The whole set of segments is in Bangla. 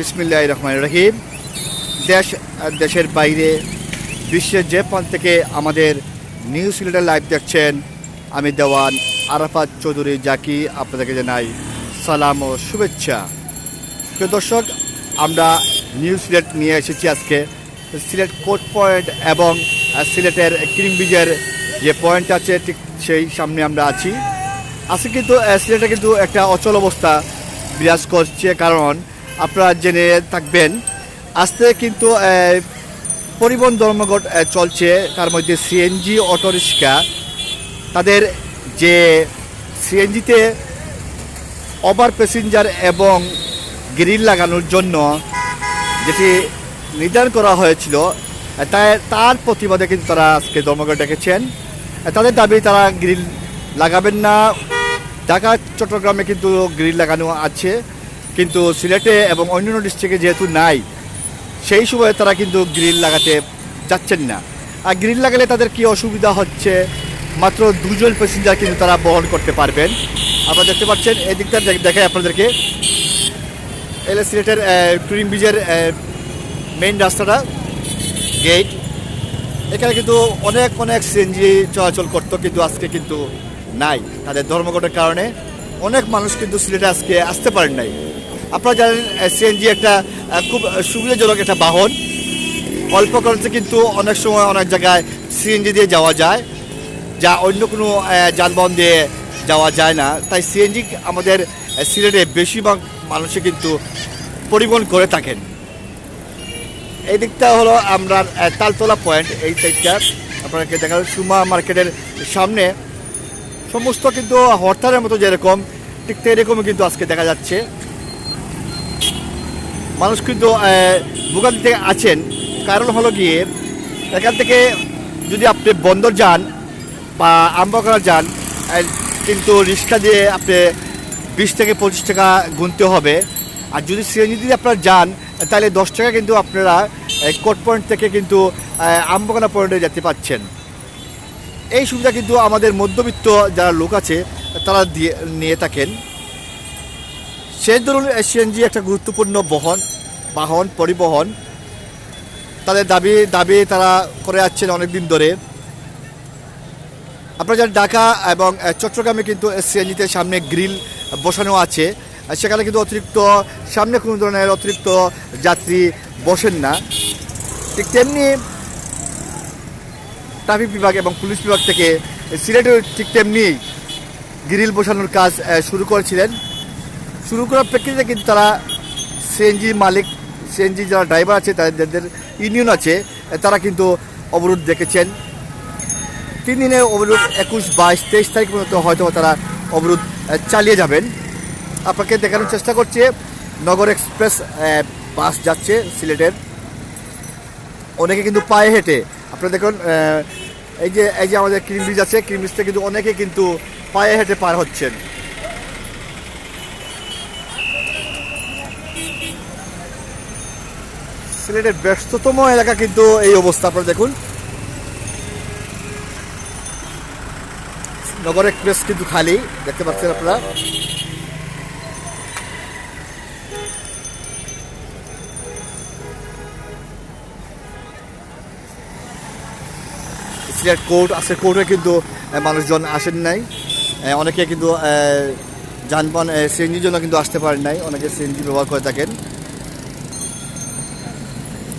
বিসমিল্লাহ রহমান রহিম। দেশ দেশের বাইরে বিশ্বের যে প্রান্ত থেকে আমাদের নিউজ সিলেটের লাইভ দেখছেন, আমি দেওয়ান আরাফাত চৌধুরী জাকি আপনাদেরকে জানাই সালাম ও শুভেচ্ছা। তো দর্শক, আমরা নিউ সিলেট নিয়ে এসেছি আজকে। সিলেট কোর্ট পয়েন্ট এবং সিলেটের ক্রিম ব্রিজের যে পয়েন্ট আছে, ঠিক সেই সামনে আমরা আছি। আজকে কিন্তু, সিলেটে কিন্তু একটা অচল অবস্থা বিরাজ করছে, কারণ আপনারা জেনে থাকবেন। আজকে কিন্তু পরিবহন ধর্মঘট চলছে। তার মধ্যে সিএনজি অটোরিক্সা তাদের যে সিএনজিতে ওভার প্যাসেঞ্জার এবং গ্রিল লাগানোর জন্য যেটি নির্ধারণ করা হয়েছিল তাই তার প্রতিবাদে কিন্তু তারা আজকে ধর্মঘট ডেকেছেন তাদের দাবি, তারা গ্রিল লাগাবেন না। ঢাকা, চট্টগ্রামে কিন্তু গ্রিল লাগানো আছে। কিন্তু সিলেটে এবং অন্যান্য ডিস্ট্রিক্টে যেহেতু নাই, সেই সময় তারা কিন্তু গ্রিল লাগাতে যাচ্ছেন না। আর গ্রিল লাগালে তাদের কি অসুবিধা হচ্ছে? মাত্র দুজন প্যাসেঞ্জার কিন্তু তারা বহন করতে পারবেন। আপনারা দেখতে পাচ্ছেন এই দিকটা দেখ- দেখাই আপনাদেরকে। এলে সিলেটের টুরিং ব্রিজের মেইন রাস্তাটা গেট এখানে কিন্তু অনেক অনেক সিএনজি চলাচল করতো, কিন্তু আজকে কিন্তু নাই। তাদের ধর্মঘটের কারণে অনেক মানুষ কিন্তু সিলেটে আজকে আসতে পারেন নাই। আপনারা জানেন সিএনজি একটা খুব সুবিধাজনক একটা বাহন। অল্প খরচে কিন্তু অনেক সময় অনেক জায়গায় সিএনজি দিয়ে যাওয়া যায়, যা অন্য কোনো যানবাহন দিয়ে যাওয়া যায় না। তাই সিএনজি আমাদের সিলেটে বেশিরভাগ মানুষে কিন্তু পরিবহন করে থাকেন। এই দিকটা হলো আমরা তালতলা পয়েন্ট, এই সাইডটা। আপনাকে দেখা সুমা মার্কেটের সামনে। সমস্ত কিন্তু হরতালের মতো যেরকম ঠিক এরকমই কিন্তু আজকে দেখা যাচ্ছে। মানুষ কিন্তু ভোগান্তিতে আছেন। কারণ হলো গিয়ে এখান থেকে যদি আপনি বন্দর যান বা আমবাগানা যান কিন্তু রিক্সা দিয়ে আপনি বিশ থেকে পঁচিশ টাকা গুনতে হবে। আর যদি সিএনজি দিয়ে আপনারা যান তাহলে দশ টাকা কিন্তু আপনারা কোট পয়েন্ট থেকে কিন্তু আহ, আমবাগানা পয়েন্টে যেতে পাচ্ছেন। এই সুবিধা কিন্তু আমাদের মধ্যবিত্ত যারা লোক আছে, তারা দিয়ে নিয়ে থাকেন। সেই ধরুন সিএনজি একটা গুরুত্বপূর্ণ বহন, বাহন, পরিবহন। তাদের দাবি দাবি তারা করে যাচ্ছেন অনেকদিন ধরে। আপনারা জানেন ঢাকা এবং চট্টগ্রামে কিন্তু সিএনজিতে সামনে গ্রিল বসানো আছে। সেখানে কিন্তু অতিরিক্ত, সামনে কোনো ধরনের অতিরিক্ত যাত্রী বসেন না। ঠিক তেমনি ট্রাফিক বিভাগ এবং পুলিশ বিভাগ থেকে সিলেটেও ঠিক তেমনি গ্রিল বসানোর কাজ শুরু করেছিলেন। শুরু করার প্রেক্ষিতে কিন্তু তারা সিএনজি মালিক, সিএনজি যারা ড্রাইভার আছে, তাদের ইউনিয়ন আছে, তারা কিন্তু অবরোধ দেখেছেন। তিন দিনে অবরোধ একুশ, বাইশ, তেইশ তারিখ পর্যন্ত হয়তো তারা অবরোধ চালিয়ে যাবেন। আপনাকে দেখানোর চেষ্টা করছে, নগর এক্সপ্রেস বাস যাচ্ছে সিলেটের। অনেকে কিন্তু পায়ে হেঁটে আপনারা দেখুন এই যে এই যে আমাদের ক্রিম ব্রিজ আছে, ক্রিম ব্রিজ থেকে কিন্তু অনেকে কিন্তু পায়ে হেঁটে পার হচ্ছেন। সিলেটের ব্যস্ততম এলাকা কিন্তু এই অবস্থা, আপনারা দেখুন। নগর এক্সপ্রেস কিন্তু খালি, দেখতে পাচ্ছেন আপনারা। সিলেট কোর্ট আছে কোর্টে কিন্তু মানুষজন আসেন নাই। অনেকে কিন্তু যানবাহন সিএনজির জন্য কিন্তু আসতে পারেন নাই। অনেকে সিএনজি ব্যবহার করে থাকেন।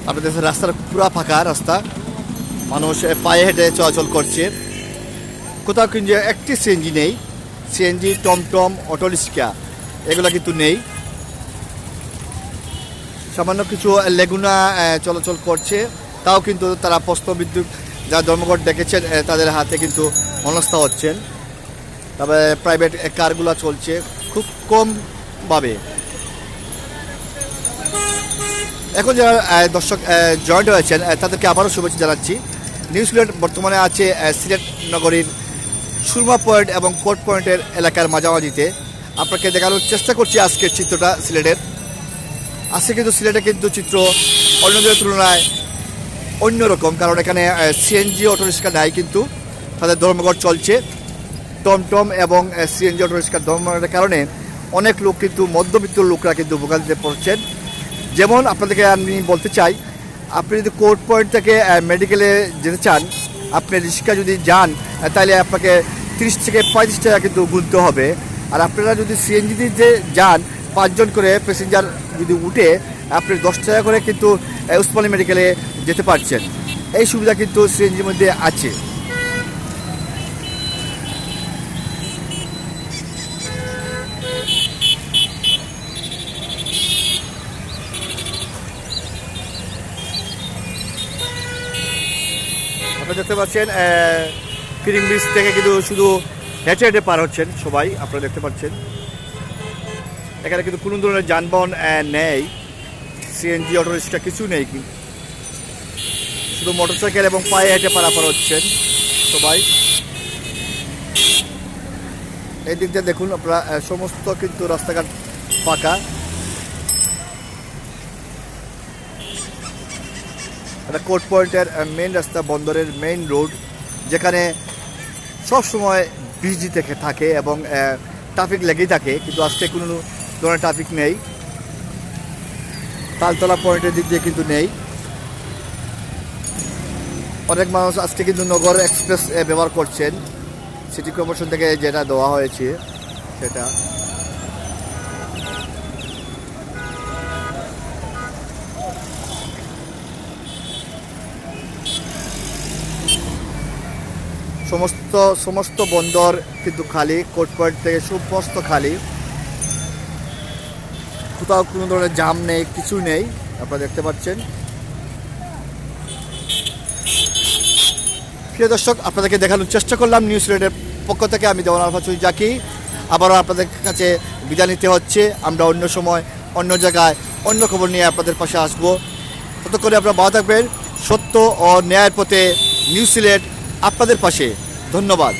আপনাদের রাস্তার পুরা ফাঁকা রাস্তা। মানুষ পায়ে হেঁটে চলাচল করছে। কোথাও কিন্তু একটি সিএনজি নেই। সিএনজি, টমটম অটোরিক্সা এগুলো কিন্তু নেই। সামান্য কিছু লেগুনা চলাচল করছে। তাও কিন্তু তারা প্রস্ত বিদ্যুৎ যারা ধর্মঘট ডেকেছেন তাদের হাতে কিন্তু অনস্থা হচ্ছেন। তারপরে প্রাইভেট কারগুলো চলছে খুব কমভাবে এখন যারা দর্শক জয়েন্ট হয়েছেন তাদেরকে আবারও শুভেচ্ছা জানাচ্ছি। নিউ সিলেট বর্তমানে আছে সিলেট নগরীর সুরমা পয়েন্ট এবং কোর্ট পয়েন্টের এলাকার মাঝামাঝিতে। আপনাকে দেখানোর চেষ্টা করছি আজকের চিত্রটা সিলেটের। আজকে কিন্তু সিলেটে কিন্তু চিত্র অন্যদের তুলনায় অন্যরকম, কারণ এখানে সিএনজি অটোরিক্সা নাই কিন্তু তাদের ধর্মঘট চলছে। টমটম এবং সিএনজি অটোরিক্সার ধর্মঘটের কারণে অনেক লোক কিন্তু, মধ্যবিত্ত লোকরা কিন্তু ভোগান্তিতে পড়ছেন। যেমন আপনাদেরকে আমি বলতে চাই, আপনি যদি কোর্ট পয়েন্ট থেকে মেডিকেলে যেতে চান, আপনি রিক্সা যদি যান তাহলে আপনাকে তিরিশ থেকে পঁয়ত্রিশ টাকা কিন্তু গুনতে হবে। আর আপনারা যদি সিএনজিতে যে যান, পাঁচজন করে প্যাসেঞ্জার যদি উঠে, আপনি দশ টাকা করে কিন্তু উসমানী মেডিকেলে যেতে পারছেন। এই সুবিধা কিন্তু সিএনজির মধ্যে আছে। দেখতে পাচ্ছেন ফিরিং ব্রিজ থেকে কিন্তু শুধু হেঁটে হেঁটে পার হচ্ছেন সবাই, আপনারা দেখতে পাচ্ছেন। এখানে কিন্তু কোনো ধরনের যানবাহন নেই। সিএনজি অটো রিক্সা কিছু নেই শুধু মোটরসাইকেল এবং পায়ে হেঁটে পারাপার হচ্ছেন সবাই এই দিক দিয়ে দেখুন আপনারা সমস্ত কিন্তু রাস্তাঘাট ফাঁকা এটা কোর্ট পয়েন্টের মেইন রাস্তা, বন্দরের মেইন রোড যেখানে সব সময় বিজি থেকে থাকে এবং ট্রাফিক লেগেই থাকে, কিন্তু আজকে কোনো ধরনের ট্রাফিক নেই। তালতলা পয়েন্টের দিক দিয়ে কিন্তু নেই। অনেক মানুষ আজকে কিন্তু নগর এক্সপ্রেস ব্যবহার করছেন। সিটি কর্পোরেশন থেকে যেটা দেওয়া হয়েছে, সেটা। সমস্ত সমস্ত বন্দর কিন্তু খালি কোর্ট পয়েন্ট থেকে সমস্ত খালি। কোথাও কোনো ধরনের জাম নেই, কিছু নেই। আপনারা দেখতে পাচ্ছেন। প্রিয় দর্শক, আপনাদেরকে দেখানোর চেষ্টা করলাম নিউজ রেডের পক্ষ থেকে। আমি দেওয়ান আলফা চুই জাকি আবারও আপনাদের কাছে বিদায় নিতে হচ্ছে। আমরা অন্য সময়, অন্য জায়গায় অন্য খবর নিয়ে আপনাদের পাশে আসব। ততক্ষণে আপনারা ভালো থাকবেন। সত্য ও ন্যায়ের পথে নিউজ আপনাদের পাশে। ধন্যবাদ।